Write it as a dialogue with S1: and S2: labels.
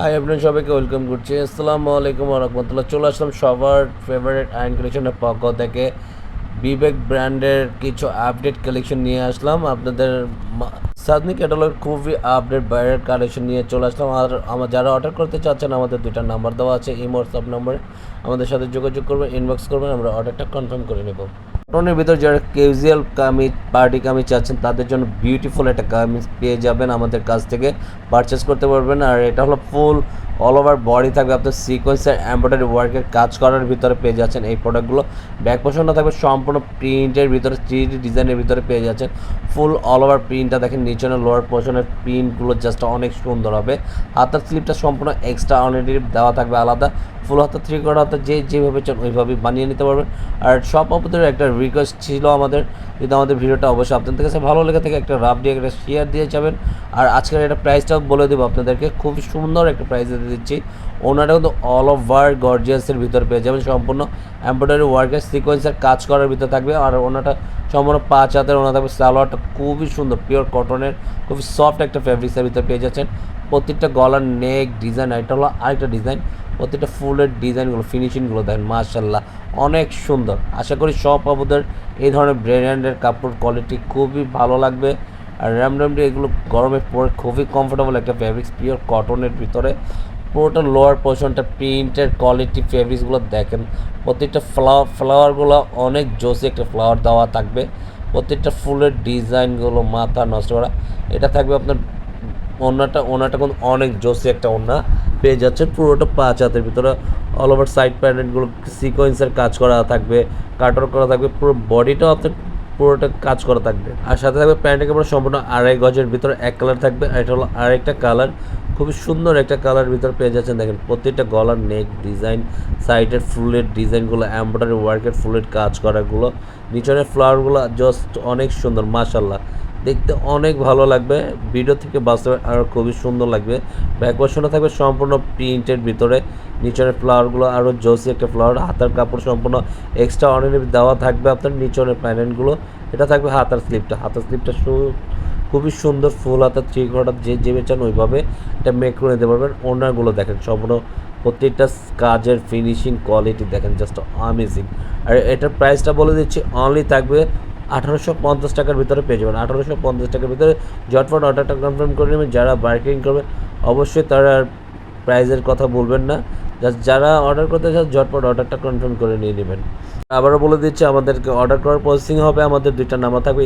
S1: High আপনার সবাইকে welcome করছি। আসসালামু আলাইকুম রহমতুল্লাহ। চলে আসলাম সবার ফেভারিট আইন কালেকশনের পক্ষ থেকে। বিবেক ব্র্যান্ডের কিছু আপডেট কালেকশন নিয়ে আসলাম। আপনাদের সাদনি ক্যাটালগের খুবই আপডেট বাইরের কালেকশন নিয়ে চলে আসলাম। আর আমার যারা অর্ডার করতে চাচ্ছেন, আমাদের দুইটা নাম্বার দেওয়া আছে। এই হোয়াটসঅ্যাপ নম্বরে আমাদের সাথে যোগাযোগ করবেন ইনবক্স করবেন। আমরা অর্ডারটা কনফার্ম করে নেব। কটনের ভিতর যারা ক্যাজুয়াল কামিজ পার্টি কামিজ চাচ্ছেন, তাদের জন্য বিউটিফুল একটা কামিজ পেয়ে যাবেন আমাদের কাছ থেকে। পারচেস করতে পারবেন, আর এটা হলো ফুল অল ওভার বডি থাকবে, আপনার সিকোয়েন্সের এমব্রয়ডারি ওয়ার্কের কাজ করার ভিতরে পেয়ে যাচ্ছেন এই প্রোডাক্টগুলো ব্যাক পোর্শনটা থাকবে সম্পূর্ণ প্রিন্টের ভিতরে থ্রি ডিজাইনের ভিতরে পেয়ে যাচ্ছেন। ফুল অল ওভার প্রিন্টটা দেখেন নিচনের লোয়ার পোর্শনের প্রিন্টগুলো জাস্ট অনেক সুন্দর হবে। হাতার স্লিপটা সম্পূর্ণ এক্সট্রা অনেটি দেওয়া থাকবে, আলাদা। ফুল হাতা থ্রি কোয়ার্টার হাতা যে যেভাবে চান ওইভাবেই বানিয়ে নিতে পারবেন। আর সব আপনাদের একটা রিকোয়েস্ট ছিল আমাদের যদি আমাদের ভিডিওটা অবশ্যই আপনাদের কাছে ভালো লেগে থাকে, একটা রাফ দিয়ে একটা শেয়ার দিয়ে যাবেন। আর আজকের এটা প্রাইসটাও বলে দেবো আপনাদেরকে খুব সুন্দর একটা প্রাইস দিচ্ছি। ওনাটা কিন্তু অল অফ ওভার গর্জিয়াসের ভিতরে পেয়ে যাবেন। সম্পূর্ণ এমব্রয়ডারি ওয়ার্কের সিকোয়েন্সের কাজ করার ভিতরে থাকবে। আর ওনাটা সম্পূর্ণ পাঁচ হাতের ওনা থাকবে। সালোয়ারটা খুবই সুন্দর পিওর কটনের খুবই সফট একটা ফ্যাব্রিক্সের ভিতরে পেয়ে যাচ্ছেন। প্রত্যেকটা গলার নেক ডিজাইন এটা হলো আরেকটা ডিজাইন প্রত্যেকটা ফুলের ডিজাইনগুলো ফিনিশিংগুলো দেখেন মার্শাল্লাহ অনেক সুন্দর। আশা করি সব আপনাদের এই ধরনের ব্র্যান্ডের কাপড় কোয়ালিটি খুবই ভালো লাগবে। আর র্যাম র্যামডি এগুলো গরমে পরে খুবই কমফোর্টেবল একটা ফ্যাব্রিক্স পিওর কটনের ভিতরে। পুরোটা লোয়ার পোর্শনটা প্রিন্টের কোয়ালিটি ফেব্রিক্সগুলো দেখেন। প্রত্যেকটা ফ্লাওয়ার ফ্লাওয়ারগুলো অনেক জোসি একটা ফ্লাওয়ার দেওয়া থাকবে। প্রত্যেকটা ফুলের ডিজাইনগুলো মাথা নষ্ট করা। এটা থাকবে আপনার ওনাটা ওনাটা কিন্তু অনেক জোসি একটা ওনা। পেয়ে যাচ্ছে পুরোটা পাঁচ হাতের ভিতরে। অল ওভার সাইড প্যানেলগুলো সিকোয়েন্সের কাজ করা থাকবে কাটার করা থাকবে, পুরো বডিটাও আপনার পুরোটা কাজ করা থাকবে। আর সাথে থাকবে প্যান্টের কাপড় সম্পূর্ণ আড়াই গজের ভিতরে এক কালার থাকবে, আর এটা হলো আরেকটা কালার খুবই সুন্দর একটা কালার ভিতর পেয়ে যাচ্ছেন। দেখেন, প্রত্যেকটা গলার নেক ডিজাইন সাইডের ফুলের ডিজাইনগুলো এমব্রয়ডারি ওয়ার্কের ফুলের কাজ করাগুলো নিচনের ফ্লাওয়ারগুলো জাস্ট অনেক সুন্দর মাশাল্লাহ দেখতে অনেক ভালো লাগবে। ভিডিও থেকে বাস্তবে আরও খুবই সুন্দর লাগবে। ব্যাকওয়াশনটা থাকবে সম্পূর্ণ প্রিন্টের ভিতরে। নিচনের ফ্লাওয়ারগুলো আরও জোসি একটা ফ্লাওয়ার হাতার কাপড় সম্পূর্ণ এক্সট্রা অর্ডিনারি দেওয়া থাকবে আপনার নিচনের প্যানেলগুলো এটা থাকবে হাতার স্লিপটা হাতার স্লিপটা খুবই সুন্দর ফুল হাতার থ্রি কোয়ার্টার যে যে চান ওইভাবে এটা মেক করে নিতে পারবেন। ওনারগুলো দেখেন, সম্পূর্ণ প্রত্যেকটা কাজের ফিনিশিং কোয়ালিটি দেখেন জাস্ট আমেজিং আর এটার প্রাইসটা বলে দিচ্ছি অনলি থাকবে আঠারোশো পঞ্চাশ টাকার ভিতরে পেয়ে যাবেন। আঠারোশো পঞ্চাশ টাকার ভিতরে জটফট অর্ডারটা কনফার্ম করে নেবেন। যারা বার্গেনিং করবে, অবশ্যই তারা প্রাইজের কথা বলবেন না। জাস্ট যারা অর্ডার করতে চান, ঝটপট অর্ডারটা কনফার্ম করে নিয়ে নেবেন। আবারও বলে দিচ্ছি, আমাদেরকে অর্ডার করার প্রসেসিং হবে। আমাদের দুইটা নাম্বার থাকবে।